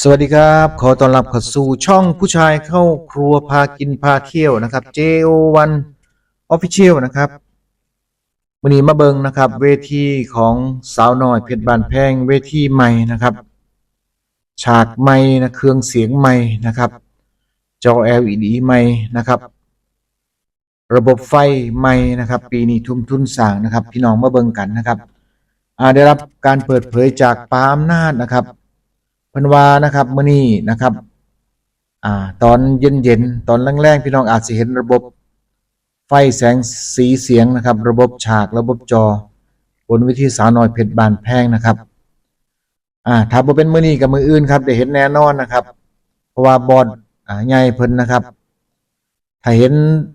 สวัสดีครับ ขอต้อนรับเข้าสู่ช่องผู้ชายเข้าครัวพากินพาเที่ยวนะครับ JO1 Official นะครับวันนี้มาเบิงนะครับ เวทีของสาวน้อยเพชรบานแพงเวทีใหม่นะครับ ฉากใหม่นะเครื่องเสียงใหม่นะครับ จอ LED ใหม่นะครับ ระบบไฟใหม่นะครับ ปีนี้ทุ่มทุนสร้างนะครับ พี่น้องมาเบิงกันนะครับได้รับการเปิดเผยจากปาอำนาจนะครับ พิ่นวานะครับมื้อนี้นะครับอ่าตอนเย็นๆตอนแรงๆพี่น้องอาจสิเห็นระบบไฟแสงสีเสียงนะครับ ระบบฉากระบบจอ บนวิธีสาวน้อยเพชรบานแพงนะครับอ่าถ้าบ่เป็นมื้อนี้ก็มื้ออื่นครับได้เห็นแน่นอนนะครับเพราะว่าบอดอ่าใหญ่เพิ่นนะครับถ้าเห็น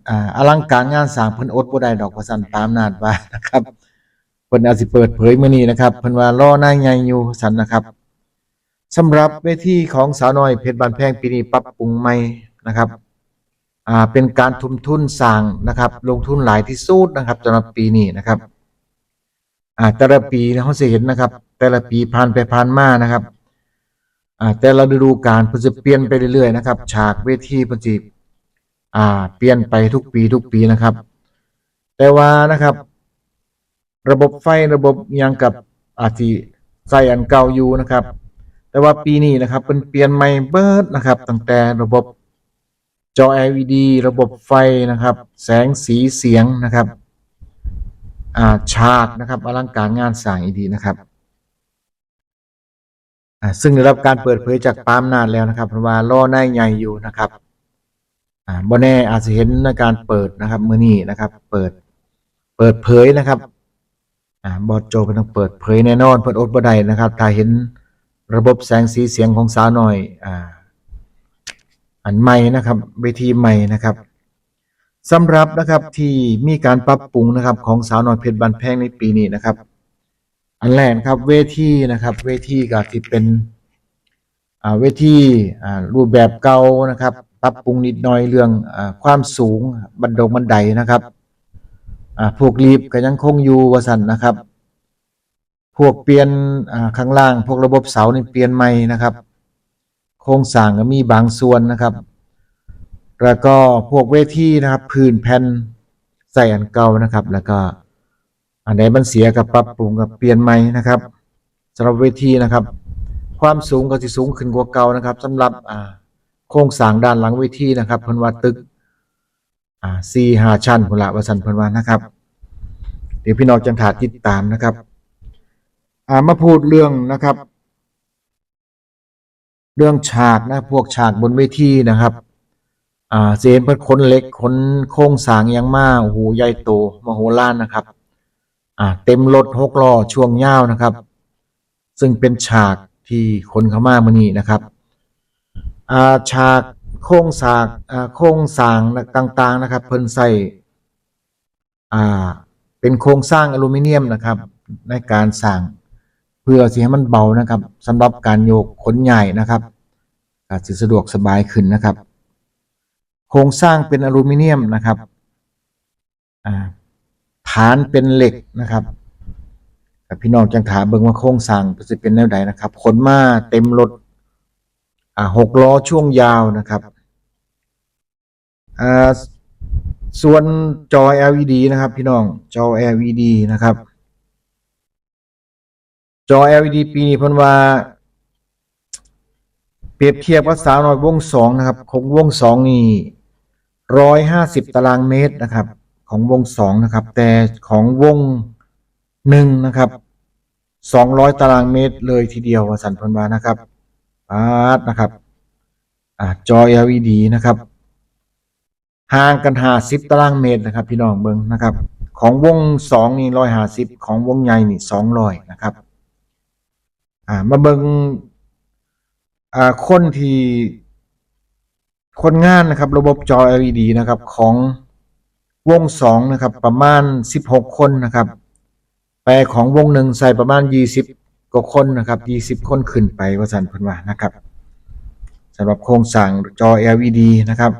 อ่าอลังการงานสร้างเพิ่นอดบ่ได้ดอกว่าซั่นตามนาดว่านะครับเพิ่นอาจสิเปิดเผยมื้อนี้นะครับเพิ่นว่ารอหน้าใหญ่อยู่ซั่นนะครับ สำหรับเวทีของสาวน้อยเพชรบานแพงปีนี้ปรับปรุงใหม่นะครับอ่าเป็นการทุ่มทุนสร้างนะครับ ลงทุนหลายที่สุดนะครับสำหรับปีนี้นะครับอ่าแต่ละปีเขาจะเห็นนะครับ แต่ละปีผ่านไปผ่านมานะครับอ่าแต่ละฤดูกาลเพิ่นจะเปลี่ยนไปเรื่อยๆนะครับ ฉากเวทีเพิ่นสิอ่า เปลี่ยนไปทุกปีทุกปีนะครับ แต่ว่านะครับ ระบบไฟระบบยังกับอาจสิใส่อันเก่าอยู่นะครับ แต่ว่าปีนี้นะครับเป็นเปลี่ยนใหม่เบิร์ดนะครับตั้งแต่ระบบจอ LED ระบบไฟนะครับ แสงสีเสียงนะครับอ่าฉากนะครับอลังการงานสร้างอีดีนะครับอ่าซึ่งได้รับการเปิดเผยจากปามนานแล้วนะครับเพราะว่าล่อหน้าใหญ่อยู่นะครับอ่าบ่แน่อาจจะเห็นในการเปิดนะครับมือนี้นะครับ เปิดเปิดเผยนะครับอ่าบอสโจเพิ่นต้องเปิดเผยแน่นอนเพิ่นอดบ่ได้นะครับถ้าเห็น ระบบแสงสีเสียงของสาวน้อยอ่าอันใหม่นะครับเวทีใหม่นะครับสำหรับนะครับที่มีการปรับปรุงนะครับของสาวน้อยเพชรบานแพงในปีนี้นะครับ อันแรกนครับเวทีนะครับ เวทีก็ที่เป็นอ่าเวทีอ่ารูปแบบเก่านะครับ ปรับปรุงนิดหน่อยเรื่องอ่าความสูงบันดงบันไดนะครับอ่าพวกลีฟก็ยังคงอยู่ว่าซั่นนะครับ พวกเปลี่ยนข้างล่าง พวกระบบเสานี่เปลี่ยนใหม่นะครับ โครงสร้างก็มีบางส่วนนะครับ แล้วก็พวกเวทีนะครับพื้นแผ่นใส่อันเก่านะครับ แล้วก็อันไหนมันเสียกับปรับปรุงกับเปลี่ยนใหม่นะครับสำหรับเวทีนะครับ ความสูงก็สิสูงขึ้นกว่าเก่านะครับสำหรับโครงสร้างด้านหลังเวทีนะครับเพิ่นว่าตึกอ่า4 5ชั้นพุ่นละว่าซั่นเพิ่นว่านะครับ เดี๋ยวพี่น้องจังถาติดตามนะครับ อ่ามาพูดเรื่องนะครับ เรื่องฉากนะ พวกฉากบนเวทีนะครับ อ่าเซนเพิ่นคนเล็กคนโครงสางยังมากโอ้โหใหญ่โตมโหฬารนะครับ อ่า เต็มรถหกล้อช่วงยาวนะครับ ซึ่งเป็นฉากที่คนเข้ามามื้อนี้นะครับ อ่าฉากโครงสางอ่าโครงสางต่าง ๆ นะครับ เพิ่นใส่อ่า เป็นโครงสร้างอลูมิเนียมนะครับ ในการสร้าง พื่อสิให้มันเบานะครับสำหรับการโยกขนใหญ่นะครับอาจจะสะดวกสบายขึ้นนะครับ โครงสร้างเป็นอลูมิเนียมนะครับฐานเป็นเหล็กนะครับพี่น้องจังถามเบิ่งว่าโครงสร้างจะเป็นแนวใดนะครับขนมาเต็มรถหกล้อช่วงยาวนะครับส่วนจอ LED นะครับ พี่น้องจอ LED นะครับ จอ LED ปีนี้เพิ่นว่า เปรียบเทียบกับสาวน้อยวงสองนะครับ ของวงสองนี่ร้อยห้าสิบตารางเมตรนะครับ ของวงสองนะครับ แต่ของวงหนึ่งนะครับสองร้อยตารางเมตรเลยทีเดียวว่าสันเพิ่นว่านะครับอาดนะครับอ่าจอ LED นะครับห่างกันห้าสิบตารางเมตรนะครับ พี่น้องเบิงนะครับ ของวงสองนี่ร้อยห้าสิบของวงใหญ่นี่สองร้อยนะครับ อ่า มาเบิงอ่าคนที่คนงานนะครับ ระบบจอ LED นะครับ ของวงสองนะครับ ประมาณสิบหกคนนะครับแปลของวงหนึ่งใส่ประมาณยี่สิบกว่าคนนะครับยี่สิบคนขึ้นไปว่าสันเพิ่นว่านะครับสำหรับโครงสร้างจอ LED นะครับ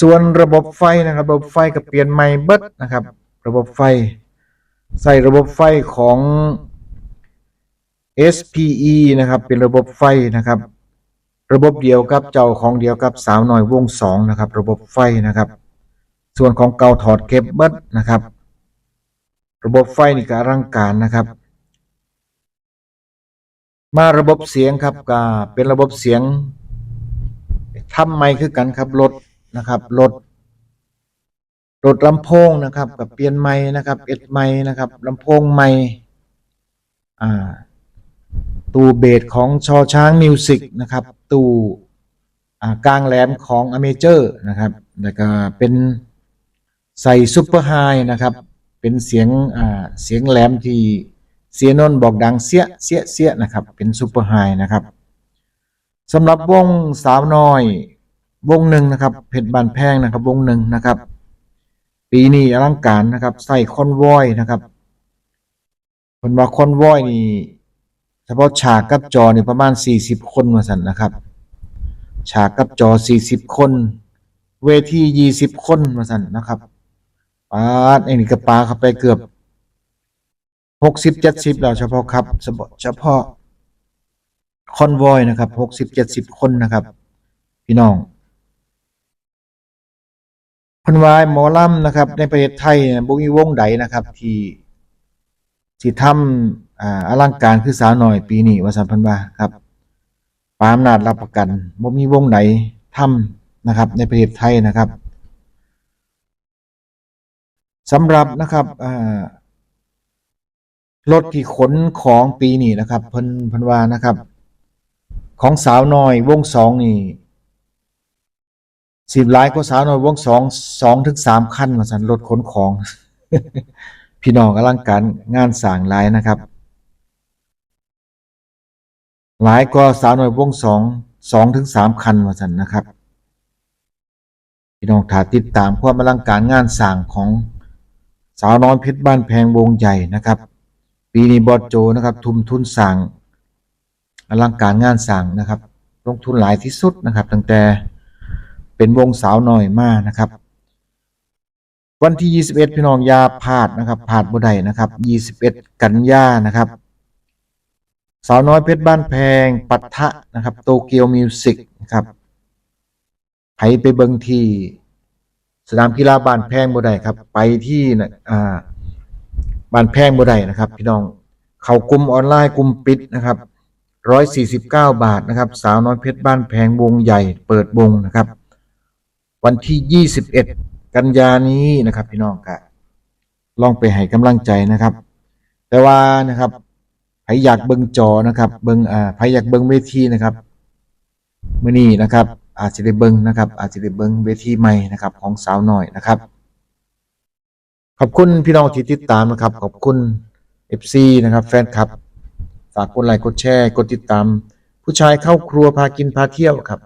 ส่วนระบบไฟนะครับ ระบบไฟก็เปลี่ยนใหม่เบิดนะครับ ระบบไฟ ใส่ระบบไฟของ SPE นะครับ เป็นระบบไฟนะครับ ระบบเดียวกับเจ้าของเดียวกับสาวหน้อยวงสองนะครับ ระบบไฟนะครับ ส่วนของเก่าถอดเก็บเบิดนะครับ ระบบไฟนี่ก็อลังการนะครับ มาระบบเสียงครับก็เป็นระบบเสียงทำไมค์คือกันครับรถนะครับรถรถลำโพงนะครับกับเปลี่ยนไม้นะครับ เอ็ดไม้นะครับลำโพงไม้อ่า ตู้เบสของชอช้างมิวสิกนะครับ ตู้อ่กลางแหลมของอเมเจอร์นะครับ แล้วก็เป็นใส่ซุปเปอร์ไฮนะครับ เป็นเสียงเสียงแหลมที่เสียนนบอกดังเสียเสียเสียนะครับ เป็นซุปเปอร์ไฮนะครับสำหรับวงสาวน้อยวงหนึ่งนะครับ เพชรบานแพงนะครับ วงหนึ่งนะครับ ปีนี้อลังการนะครับ ใส่คอนวอยนะครับคนว่าคอนวอยนี่ เฉพาะฉากกับจอนี่ประมาณ 40 คนว่าสันนะครับ ฉากกับจอ 40 คน เวที20 คนว่าสันนะครับปาดไอ้นี่ก็ปาเข้าไปเกือบ60 70แล้วเฉพาะครับเฉพาะเฉพาะคอนวอยนะครับ60 70คนนะครับ พี่น้องเพันวายหมอลำนะครับ ในประเทศไทยบ่มีวงใดนะครับ ที่ที่ทำ อ่าอลังการคือสาวหน่อยปีนี้ว่าสันพันว่าครับปาอำนาจรับประกันบ่มีวงไหนทำนะครับ ในประเทศไทยนะครับสำหรับนะครับอ่ารถที่ขนของปีนี้นะครับพิ่นพิ่นวานะครับ ของสาวน้อยวงสองนี่สิบหลายกว่าสาวน้อยวงสองสองถึงสามคันว่าสันรถขนของ พี่น้องอลังการงานสางลายนะครับ หลายกว่าสาวน้อยวงสองสองถึงสามคันว่าสันนะครับ พี่น้องถาติดตามความอลังการงานสร้างของสาวน้อยเพชรบ้านแพงวงใหญ่นะครับ ปีนี้บอสโจนะครับ ทุนทุนสร้างอลังการงานสร้างนะครับ ลงทุนหลายที่สุดนะครับ ตั้งแต่เป็นวงสาวน้อยมานะครับ วันที่ 21 พี่น้องยาพาดนะครับพาดบ่ได้นะครับ 21 กันยานะครับ สาวน้อยเพชรบ้านแพง ปัททะนะครับ โตเกียวมิวสิกนะครับไปไปเบิงที่สนามกีฬาบ้านแพงบ่ได้ครับ ไปที่นะอ่าบ้านแพงบ่ได้นะครับ พี่น้อง เขากลุ่มออนไลน์กลุ่มปิดนะครับร้อยสี่สิบเก้าบาทนะครับ สาวน้อยเพชรบ้านแพงวงใหญ่เปิดวงนะครับ วันที่ยี่สิบเอ็ดกันยานี้นะครับ พี่น้องกะลองไปให้กำลังใจนะครับ แต่ว่านะครับ ไผอยากเบิ่งจอนะครับ เบิ่งอ่าไผอยากเบิ่งเวทีนะครับมื้อนี้นะครับ อาจจะได้เบิ่งนะครับ อาจจะได้เบิ่งเวทีใหม่นะครับ ของสาวน้อยนะครับขอบคุณพี่น้องที่ติดตามนะครับ ขอบคุณ FC นะครับ แฟนคลับ ฝากกดไลค์กดแชร์ กดติดตาม ผู้ชายเข้าครัวพากินพาเที่ยวครับ